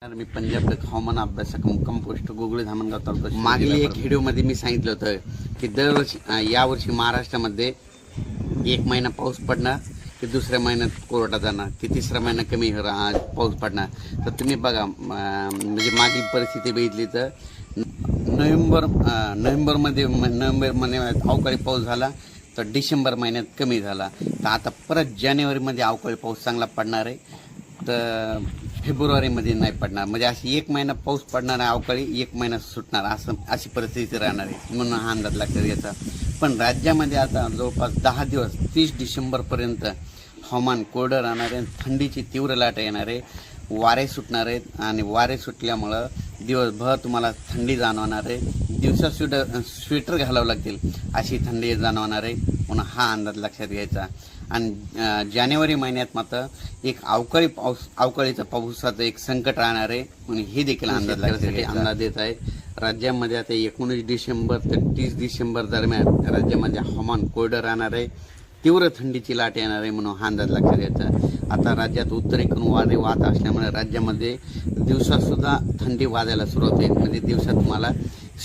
मी पंजाब हवामान अभ्यास कंपोस्ट गुगळे धामणगाव तालुका मागील एक व्हिडिओमध्ये मी सांगितलं होतं की दरवर्षी यावर्षी महाराष्ट्रामध्ये एक महिना पाऊस पडणार की दुसऱ्या महिन्यात कोरडा जाणार की तिसऱ्या महिना कमी पाऊस पडणार. तर तुम्ही बघा म्हणजे मागील परिस्थिती बघितली तर नोव्हेंबर नोव्हेंबरमध्ये नोव्हेंबर महिन्यात अवकाळी पाऊस झाला तर डिसेंबर महिन्यात कमी झाला. तर आता परत जानेवारीमध्ये अवकाळी पाऊस चांगला पडणार आहे. तर फेब्रुवारीमध्ये नाही पडणार. म्हणजे अशी एक महिना पाऊस पडणार आहे अवकाळी एक महिना सुटणार असं अशी परिस्थिती राहणार आहे म्हणून हा अंदाज लागतो याचा पण राज्यामध्ये आता जवळपास दहा दिवस तीस डिसेंबरपर्यंत हवामान कोरडं राहणार आहे थंडीची तीव्र लाट येणार आहे वारे सुटणार आहेत आणि वारे सुटल्यामुळं दिवसभर तुम्हाला थंडी जाणवणार आहे. दिवसा स्वेटर स्वेटर घालावं लागतील. अशी थंडी जाणवणार आहे. म्हणून हा अंदाज लक्षात घ्यायचा. आणि जानेवारी महिन्यात मात्र एक अवकाळी पाऊस अवकाळीचा पावसाचं एक संकट राहणार आहे. म्हणून हे देखील अंदाज लक्षात अंदाज देत आहे. राज्यामध्ये आता एकोणीस डिसेंबर ते तीस डिसेंबर दरम्यान राज्यामध्ये हवामान कोरडं राहणार आहे. तीव्र थंडीची लाट येणार आहे म्हणून हा अंदाज लक्षात घ्यायचा. आता राज्यात उत्तरेकडून वारे वाहत असल्यामुळे राज्यामध्ये दिवसातसुद्धा थंडी वाजायला सुरुवात होईल. म्हणजे दिवसात तुम्हाला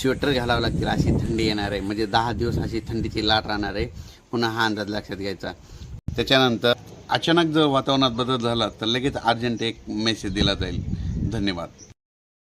स्वेटर घालावं लागतील अशी थंडी येणार आहे. म्हणजे दहा दिवस अशी थंडीची लाट राहणार आहे. पुन्हा हा अंदाज लक्षात घ्यायचा. त्याच्यानंतर अचानक जर वातावरणात बदल झाला तर लगेच अर्जंट एक मेसेज दिला जाईल. धन्यवाद.